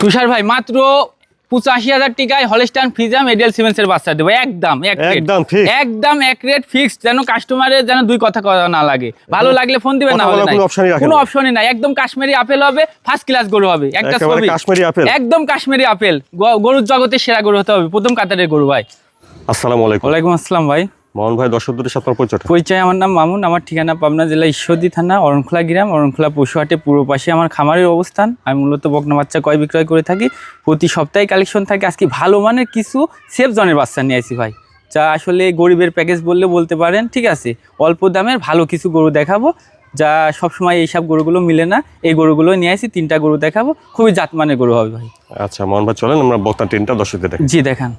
তুষার ভাই মাত্র পঁচাশি হাজার টাকায় হলস্টান ফ্রিজাম এডিয়াল সিমেন্সের বাচ্চা দেবো। একদম একদম একদম এক রেট ফিক্সড যেন কাস্টমারের যেন দুই কথা না লাগে। ভালো লাগলে ফোন দিবেন না। কোনো। অপশনই নাই। একদম কাশ্মীরি আপেল হবে ফার্স্ট ক্লাস গরু হবে। একটা ছবি। কাশ্মীরি আপেল? একদম কাশ্মীরি আপেল। গরুর জগতের সেরা গরু হতে হবে। প্রথম কাতারের গরু ভাই। আসসালামু আলাইকুম। ওয়ালাইকুম আসসালাম ভাই। মোহন ভাই দর্শকদের সাথে আপনার পরিচয়টা। পরিচয় আমার নাম মামুন আমার ঠিকানা পাবনা জেলা ঈশ্বরদী থানা অরণখোলা গ্রাম অরণখোলা পশুহাটে পূর্ব পাশে আমার খামারের অবস্থান। আমি মূলত বকনা বাচ্চা কয় বিক্রয় করে থাকি। প্রতি সপ্তাহে কালেকশন থাকে। আজকে ভালো মানের কিছু সেফ জনের বাচ্চা নিয়ে আসি ভাই যা আসলে গরিবের প্যাকেজ বললে বলতে পারেন ঠিক আছে? অল্প দামের ভালো কিছু গরু দেখাবো যা সবসময় এইসব গরুগুলো মিলে না। এই গরুগুলো নিয়ে আসি তিনটা গরু দেখাবো। খুবই জাতমানের গরু হবে ভাই। আচ্ছা মোহন ভাই চলেন আমরা বক্তা তিনটা দর্শকদের দেখি জি দেখান।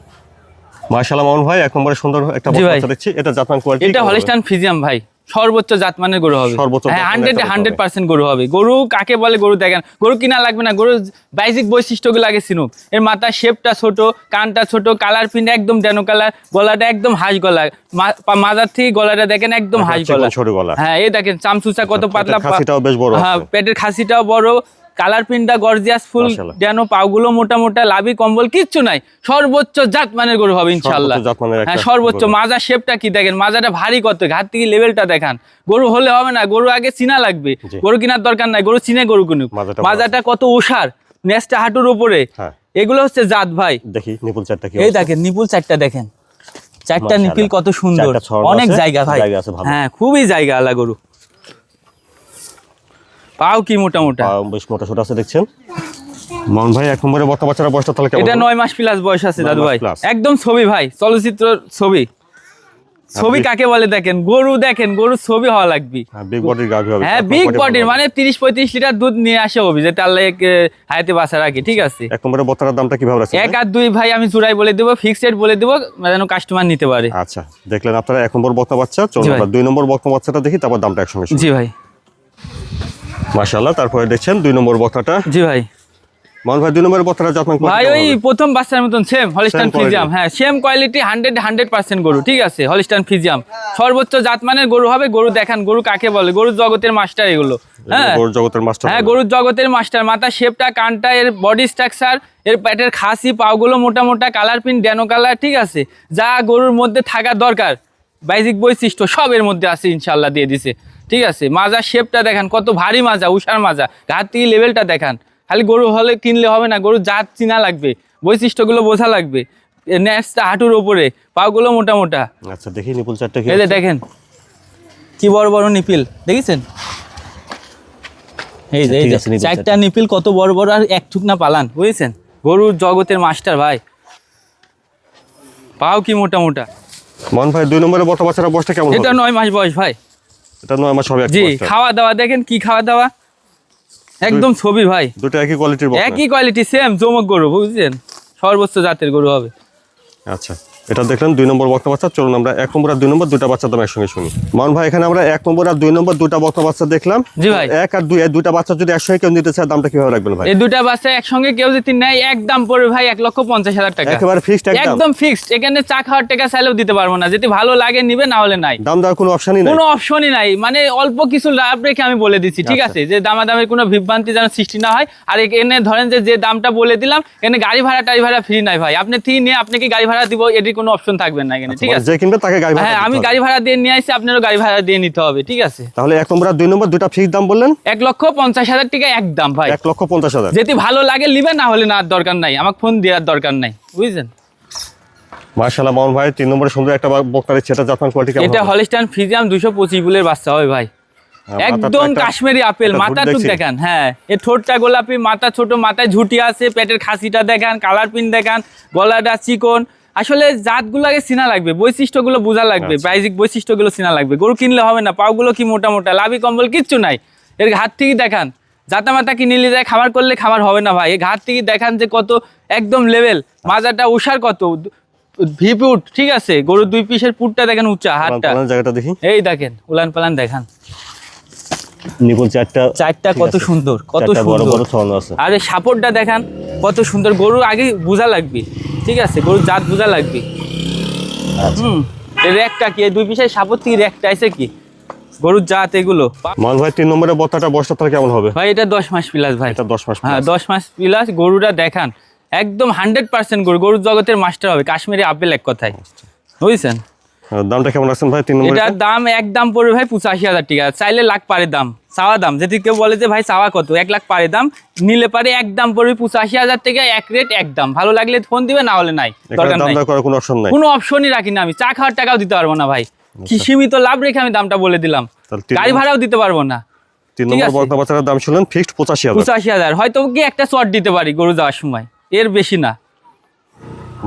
মাশাআল্লাহ মোহন ভাই এক নম্বরে সুন্দর একটা ভাই। দেখছি এটা জাতমান কোয়ালিটি এটা হলিস্টান ফিজিয়াম ভাই। সর্বোচ্চ জাতমানের গরু হবে। হ্যাঁ হান্ড্রেড গরু হবে। পার্সেন্ট গরু হবে। গরু কাকে বলে গরু দেখেন। গরু কিনা লাগবে না। গরুর বাইজিক বৈশিষ্ট্যগুলো আগে চিনুক। এর মাথার শেপটা ছোট কানটা ছোট কালার প্রিন্ট একদম ডেনো কালার গলাটা একদম হাঁস গলা। মা- পা- মাজার থেকে গলাটা দেখেন একদম হাঁস গলা। ছোট গলা। হ্যাঁ এই দেখেন চামচুচা কত আচ্ছা, পাতলা খাসিটাও বেশ বড় হ্যাঁ পেটের খাসিটাও বড়। কালার প্রিন্টটা গর্জিয়াস ফুল যেন পাগুলো মোটা মোটা লাভি কম্বল কিচ্ছু নাই। সর্বোচ্চ জাত মানের গরু হবে ইনশাল্লাহ জাতমানের হ্যাঁ সর্বোচ্চ। মাজার শেপটা কি দেখেন? মাজাটা ভারী কত? ঘাট থেকে লেভেলটা দেখান। গরু হলে হবে না গরু আগে চিনা লাগবে। গরু কেনার দরকার নাই গরু চিনে গরু কিনুক। মাজাটা কত ওষার নেসটা হাঁটুর উপরে। হ্যাঁ। এগুলো হচ্ছে জাত ভাই। দেখি নিপুল চারটা এই দেখেন নিপুল চারটা দেখেন। চারটা নিপিল কত সুন্দর। অনেক জায়গা ভাই। হ্যাঁ খুবই জায়গা আলা গরু। পাও কি মোটা মোটা বেশ মোটা ছোট আছে দেখছেন? মোহন ভাই এক নম্বরে বর্তা বাচ্চারা বয়সটা তাহলে এটা? নয় মাস প্লাস বয়স আছে দাদু ভাই। একদম ছবি ভাই চলচ্চিত্র ছবি। ছবি কাকে বলে দেখেন? গরু দেখেন গরু ছবি হওয়া লাগবে। হ্যাঁ বিগ বডির গাভি হবে। হ্যাঁ বিগ বডির মানে তিরিশ পঁয়ত্রিশ লিটার দুধ নিয়ে আসে হবি যেটা আল্লাহ হায়াতে বাসা রাখে ঠিক আছে? এক নম্বরে বর্তার দামটা কীভাবে রাখছেন এক আর দুই ভাই আমি জোড়াই বলে দেবো ফিক্সড বলে দেবো যেন কাস্টমার নিতে পারে। আচ্ছা দেখলেন আপনারা এক নম্বর বক্তা বাচ্চা চলুন দুই নম্বর বক্তা বাচ্চাটা দেখি তারপর দামটা একসঙ্গে জি ভাই। মাশাআল্লাহ তারপরে দেখছেন দুই নম্বর বক্তাটা জি ভাই। মোহন ভাই দুই নম্বরের বক্তাটা যত্ন ভাই ওই প্রথম বাচ্চার মতন সেম হলিস্টান ফিজিয়াম হ্যাঁ same quality hundred hundred percent গরু ঠিক আছে হলিস্টান ফিজিয়াম সর্বোচ্চ জাতমানের গরু হবে গরু দেখান গরু কাকে বলে? গরু জগতের মাস্টার এগুলো। হ্যাঁ। গরুর জগতের মাস্টার হ্যাঁ গরুর জগতের মাস্টার মাথা শেপটা কানটা এর বডি স্ট্রাকচার এর পেটের খাসি পাগুলো মোটা মোটা কালার পিন ড্যানো কালার ঠিক আছে। যা গরুর মধ্যে থাকা দরকার বাইজিক বৈশিষ্ট্য সব এর মধ্যে আছে ইনশাল্লাহ দিয়ে দিছে। ঠিক আছে মাজার শেপটা দেখান কত ভারী মাজা উষার মাজা ঘাট লেভেলটা দেখান। খালি গরু হলে কিনলে হবে না গরুর জাত চিনা লাগবে বৈশিষ্ট্যগুলো বোঝা লাগবে নেক্সটটা হাঁটুর ওপরে পাগুলো মোটা মোটা আচ্ছা দেখি নিপুল চারটা এই দেখেন কি বড় বড় নিপিল দেখেছেন? এই যে নিপিল চারটা। নিপিল কত বড় বড় আর এক ঠুকনা পালান বুঝেছেন? গরুর জগতের মাস্টার ভাই। পাও কি মোটা মোটা মোহন ভাই দুই নম্বরে বক্তা বাচ্চারা বয়সটা কেমন এটা নয় মাস বয়স ভাই। এটা মাস হবে জি খাওয়া দাওয়া দেখেন কি খাওয়া দাওয়া একদম ছবি ভাই। দুটো একই কোয়ালিটির একই কোয়ালিটি সেম জমক গরু বুঝছেন? সর্বোচ্চ জাতের গরু হবে। আচ্ছা। এটা দেখলেন দুই নম্বর বক্তা বাচ্চা। চলুন আমরা এক নম্বর আর দুই নম্বর দুটা বাচ্চা দাম একসঙ্গে শুনি। মোহন ভাই এখানে আমরা এক নম্বর আর দুই নম্বর দুটা বক্তা বাচ্চা দেখলাম। জি ভাই। এক আর দুই এই দুইটা বাচ্চা যদি একসঙ্গে কেউ নিতে চায় দামটা কীভাবে রাখবেন ভাই? এই দুটা বাচ্চা একসঙ্গে কেউ যদি নেয় একদম পড়বে ভাই এক লক্ষ পঞ্চাশ হাজার টাকা। একেবারে ফিক্সড একদম। ফিক্সড এখানে চা খাওয়ার টাকা চাইলেও দিতে পারব না। যদি ভালো লাগে নিবে না হলে নাই। দাম দেওয়ার কোনো অপশনই নাই। কোনো অপশনই নাই। মানে অল্প কিছু লাভ রেখে আমি বলে দিচ্ছি ঠিক আচ্ছা। আছে? যে দামাদামের কোনো বিভ্রান্তি যেন সৃষ্টি না হয়। আর এখানে ধরেন যে যে দামটা বলে দিলাম এখানে গাড়ি ভাড়া টাড়ি ভাড়া ফ্রি নাই ভাই। আপনি থ্রি নিয়ে আপনাকে গাড়ি ভাড়া দিব এটির কোনো অপশন থাকবে না এখানে ঠিক মানে আছে? যে কিনবে তাকে গাড়ি ভাড়া হ্যাঁ আমি গাড়ি ভাড়া দিয়ে নিয়ে আসছি আপনারও গাড়ি ভাড়া দিয়ে নিতে হবে ঠিক আছে? তাহলে এক নম্বর আর দুই নম্বর দুটা ফিক্সড দাম বললেন? এক লক্ষ পঞ্চাশ হাজার টাকা একদম ভাই। এক লক্ষ পঞ্চাশ হাজার। যদি ভালো লাগে নিবে না হলে না দরকার নাই। আমাকে ফোন দেওয়ার দরকার নাই বুঝছেন মার্শাল্লাহ মোহন ভাই তিন নম্বরে সুন্দর একটা বক্তা দিচ্ছে এটা জাতমান কোয়ালিটি কেমন এটা হলিস্টান ফিজিয়াম দুশো পঁচিশ বুলের বাচ্চা হবে ভাই। হ্যাঁ, একদম কাশ্মীরি আপেল মাথা ঝুট টুক দেখান হ্যাঁ। এ ঠোঁটটা গোলাপি মাথা ছোট মাথায় ঝুটি আছে পেটের খাসিটা দেখান কালার পিন দেখান গলাটা চিকন আসলে জাতগুলো আগে চিনা লাগবে বৈশিষ্ট্যগুলো বোঝা লাগবে আচ্ছা। বাইজিক বৈশিষ্ট্যগুলো চিনা লাগবে। গরু কিনলে হবে না পাগুলো কি মোটা মোটা লাভি কম্বল কিচ্ছু নাই। এর হাত থেকে দেখান। জাতা মাতা কি নিলে যায় খাবার করলে খাবার হবে না ভাই। এই ঘাট থেকে দেখান যে কত একদম লেভেল মাজাটা উষার কত। ভিপুট ঠিক আছে। গরুর দুই পিসের পুটটা দেখেন উঁচা হাতটা। জায়গাটা দেখি। এই দেখেন উলান পালান দেখান। নিপুল চারটা চারটা কত সুন্দর কত সুন্দর। আরে সাপোর্টটা দেখান কত সুন্দর। গরু আগে বোঝা লাগবে। ঠিক আছে গরুর জাত বোঝা লাগবে। আচ্ছা। হুম র্যাকটা কি? দুই থেকে র্যাকটা আছে কি? গরুর জাত এগুলো। ভাই তিন নম্বরের তাহলে কেমন হবে? ভাই এটা দশ মাস প্লাস ভাই। এটা দশ মাস হ্যাঁ দশ মাস প্লাস গরুটা দেখান। একদম হান্ড্রেড পার্সেন্ট গরু গরুর জগতের মাস্টার হবে। কাশ্মীরি আপেল এক কথায়। বুঝছেন? দামটা কেমন রাখছেন ভাই তিন নম্বরে এটার দাম এক দাম পড়বে ভাই পঁচাশি হাজার টাকা। চাইলে লাখ পারে দাম। চাওয়া দাম। যদি কেউ বলে যে ভাই চাওয়া কত? এক লাখ পারে দাম। নিলে পারে এক দাম পড়বে পঁচাশি হাজার থেকে এক রেট এক দাম। ভালো লাগলে ফোন দিবে না হলে নাই। দরকার নাই। কোনো অপশন নাই। কোনো অপশনই রাখি না আমি। চা খাওয়ার টাকাও দিতে পারব না ভাই। কি সীমিত লাভ রেখে আমি দামটা বলে দিলাম। গাড়ি ভাড়াও দিতে পারব না। তিন নম্বর আছে। বক্তা দাম শুনলেন ফিক্সড পঁচাশি হাজার। পঁচাশি হাজার। হয়তো কি একটা শর্ট দিতে পারি গরু যাওয়ার সময়। এর বেশি না।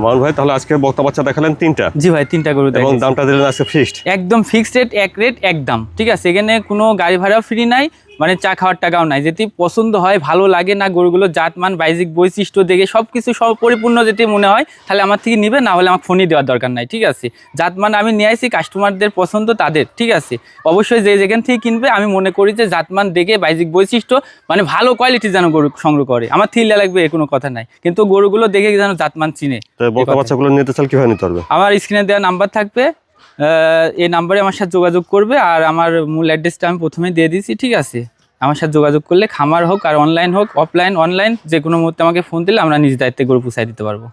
মান ভাই তাহলে আজকে বক্তা বাচ্চা দেখালেন তিনটা। জি ভাই তিনটা গরু এবং দামটা দিলেন আজকে ফিক্সড একদম ফিক্সড রেট এক রেট একদম। ঠিক আছে এখানে কোনো গাড়ি ভাড়াও ফ্রি নাই। মানে চা খাওয়ার টাকাও নাই। যদি পছন্দ হয় ভালো লাগে না গরুগুলো জাতমান বাইজিক বৈশিষ্ট্য দেখে সব কিছু সব পরিপূর্ণ যদি মনে হয় তাহলে আমার থেকে নিবে না হলে আমার ফোনই দেওয়ার দরকার নাই ঠিক আছে? জাতমান আমি নিয়ে আসি কাস্টমারদের পছন্দ তাদের ঠিক আছে? অবশ্যই যে যেখান থেকে কিনবে আমি মনে করি যে জাতমান দেখে বাইজিক বৈশিষ্ট্য মানে ভালো কোয়ালিটি যেন গরু সংগ্রহ করে। আমার থিল্লা লাগবে কোনো কথা নাই। কিন্তু গরুগুলো দেখে যেন জাতমান চিনে। তো বাচ্চাগুলো নিতে চাল কীভাবে নিতে পারবে? আমার স্ক্রিনে দেওয়া নাম্বার থাকবে। এই নাম্বারে আমার সাথে যোগাযোগ করবে আর আমার মূল অ্যাড্রেসটা আমি প্রথমে দিয়ে দিয়েছি, ঠিক আছে? আমার সাথে যোগাযোগ করলে খামার হোক আর অনলাইন হোক অফলাইন অনলাইন যে কোনো মুহূর্তে আমাকে ফোন দিলে আমরা নিজ দায়িত্বে গরু পুষাই দিতে পারব।